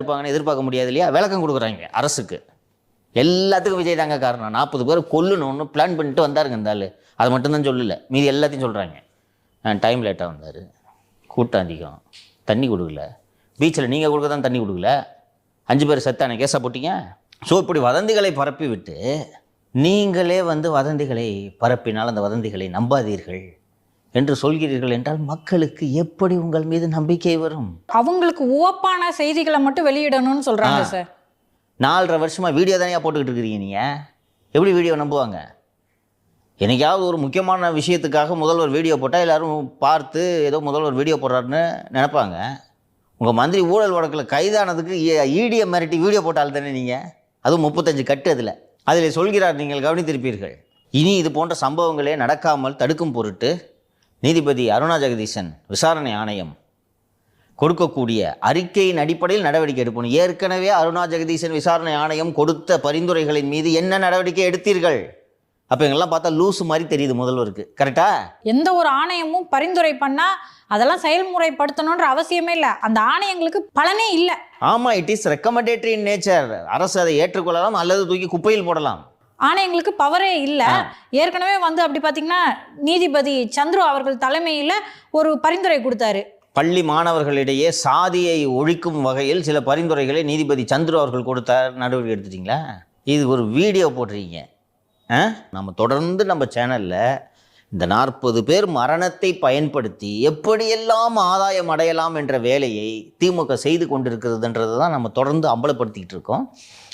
இருப்பாங்கன்னு எதிர்பார்க்க முடியாது இல்லையா? விளக்கம் கொடுக்குறாங்க அரசுக்கு. எல்லாத்துக்கும் விஜய் தாங்க காரணம். நாற்பது பேர் கொல்லணும்னு பிளான் பண்ணிட்டு வந்தாருங்க இந்த ஆள். மட்டும்தான் சொல்லல. மீதி எல்லாத்தையும் சொல்கிறாங்க டைம் லேட்டாக வந்தார். கூட்டம் அதிகம். தண்ணி கொடுக்கல. பீச்சில் நீங்கள் கொடுக்க தான் தண்ணி கொடுக்கல. அஞ்சு பேர் செத்தானே கேஸாக போட்டீங்க? ஸோ இப்படி வதந்திகளை பரப்பி விட்டு நீங்களே வந்து வதந்திகளை பரப்பினால் அந்த வதந்திகளை நம்பாதீர்கள். என்று சொல்கிறீர்கள் என்றால் மக்களுக்கு எப்படி உங்கள் மீது நம்பிக்கை வரும் அவங்களுக்கு ஓப்பான செய்திகளை மட்டும் வெளியிடணும்னு சொல்றாங்க ஆ. சார் நாலரை வருஷமாக வீடியோ தானே போட்டுக்கிட்டு இருக்கிறீங்க நீங்கள் எப்படி வீடியோ நம்புவாங்க என்னைக்காவது ஒரு முக்கியமான விஷயத்துக்காக முதல்வர் வீடியோ போட்டால் எல்லாரும் பார்த்து ஏதோ முதல்வர் வீடியோ போடுறாருன்னு நினைப்பாங்க உங்கள் மந்திரி ஊழல் வழக்கில் கைதானதுக்கு ஈடியை மிரட்டி வீடியோ போட்டால் தானே நீங்கள் அதுவும் முப்பத்தஞ்சு கட்டு அதில் அதில் சொல்கிறார் நீங்கள் கவனித்திருப்பீர்கள் இனி இது போன்ற சம்பவங்களே நடக்காமல் தடுக்கும் பொருட்டு நீதிபதி அருணா ஜெகதீசன் விசாரணை ஆணையம் கொடுக்கக்கூடிய அறிக்கையின் அடிப்படையில் நடவடிக்கை எடுப்போம். ஏற்கனவே அருணா ஜெகதீசன் விசாரணை ஆணையம் கொடுத்த பரிந்துரைகளின் மீது என்ன நடவடிக்கை எடுத்தீர்கள்? அப்போ எங்கெல்லாம் பார்த்தா லூசு மாதிரி தெரியுது முதல்வருக்கு. கரெக்டா எந்த ஒரு ஆணையமும் பரிந்துரை பண்ணா அதெல்லாம் செயல்முறைப்படுத்தணுன்ற அவசியமே இல்லை. அந்த ஆணையங்களுக்கு பலனே இல்லை. ஆமாம் it is recommendatory in nature அரசு அதை ஏற்றுக்கொள்ளலாம் அல்லது தூக்கி குப்பையில் போடலாம். ஆணையங்களுக்கு பவரே இல்லை. ஏற்கனவே வந்து அப்படி பார்த்தீங்கன்னா நீதிபதி சந்துரு அவர்கள் தலைமையில் ஒரு பரிந்துரை கொடுத்தாரு. பள்ளி மாணவர்களிடையே சாதியை ஒழிக்கும் வகையில் சில பரிந்துரைகளை நீதிபதி சந்துரு அவர்கள் கொடுத்தார். நடவடிக்கை எடுத்துட்டீங்களா? இது ஒரு வீடியோ போடுறீங்க ஆ? நம்ம தொடர்ந்து நம்ம சேனலில் இந்த நாற்பது பேர் மரணத்தை பயன்படுத்தி எப்படியெல்லாம் ஆதாயம் அடையலாம் என்ற வேலையை திமுக செய்து கொண்டிருக்கிறதுன்றது தான் நம்ம தொடர்ந்து அம்பலப்படுத்திக்கிட்டு இருக்கோம்.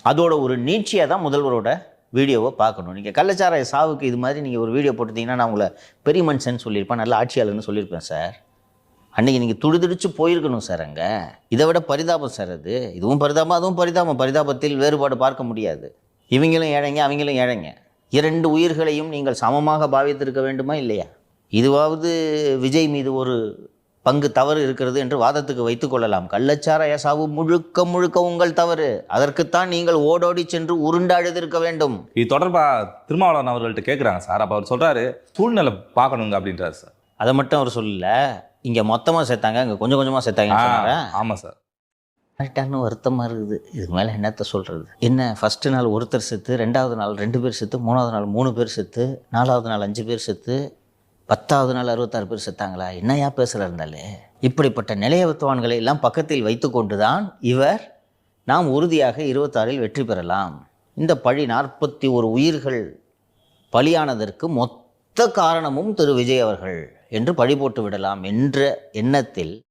அதோட ஒரு நீட்சியாக தான் முதல்வரோட வீடியோவை பார்க்கணும். நீங்கள் கள்ளச்சாராய சாவுக்கு இது மாதிரி நீங்கள் ஒரு வீடியோ போட்டிருந்தீங்கன்னா நான் உங்களை பெரிய மனுஷன் சொல்லியிருப்பேன். நல்ல ஆட்சியாளர்னு சொல்லியிருப்பேன் சார். அன்றைக்கி நீங்கள் துடிதுடிச்சு போயிருக்கணும் சார் அங்கே. இதை விட பரிதாபம் சார் அது. இதுவும் பரிதாபம் அதுவும் பரிதாபம். பரிதாபத்தில் வேறுபாடு பார்க்க முடியாது. இவங்களும் ஏழைங்க அவங்களும் ஏழைங்க. இரண்டு உயிர்களையும் நீங்கள் சமமாக பாவித்திருக்க வேண்டுமா இல்லையா? இதுவாவது விஜய் மீது ஒரு பங்கு தவறு இருக்கிறது என்று வாதத்துக்கு வைத்துக் கொள்ளலாம். கள்ளச்சாராய சாவு முழுக்க முழுக்க உங்கள் தவறு. அதற்குத்தான் நீங்கள் ஓடோடி சென்று உருண்டு அழுதிருக்க வேண்டும். இது தொடர்பா திருமாவளவன் அவர்கள்ட்ட கேட்குறாங்க சார். அப்போ அவர் சொல்றாரு சூழ்நிலை பார்க்கணுங்க அப்படின்றாரு சார். அதை மட்டும் அவர் சொல்லல. இங்கே மொத்தமாக சேர்த்தாங்க. இங்கே கொஞ்சம் கொஞ்சமாக சேர்த்தாங்கன்னு சொன்னாரா? ஆமாம் சார். கரெக்டான வருத்தமாக இருக்குது. இதுக்கு மேலே என்னத்த சொல்கிறது என்ன ஃபஸ்ட்டு நாள் ஒருத்தர் செத்து ரெண்டாவது நாள் ரெண்டு பேர் செத்து மூணாவது நாள் மூணு பேர் செத்து நாலாவது நாள் அஞ்சு பேர் செத்து பத்தாவது நாள் அறுபத்தாறு பேர் செத்தாங்களா? என்னையா பேசுகிற இருந்தாலே இப்படிப்பட்ட நிலையத்துவான்களை எல்லாம் பக்கத்தில் வைத்துக்கொண்டு தான் இவர் நாம் உறுதியாக இருபத்தாறில் வெற்றி பெறலாம். இந்த பழி நாற்பத்தி ஒரு உயிர்கள் பலியானதற்கு மொத்த காரணமும் திரு விஜய் அவர்கள் என்று பழி போட்டு விடலாம் என்ற எண்ணத்தில்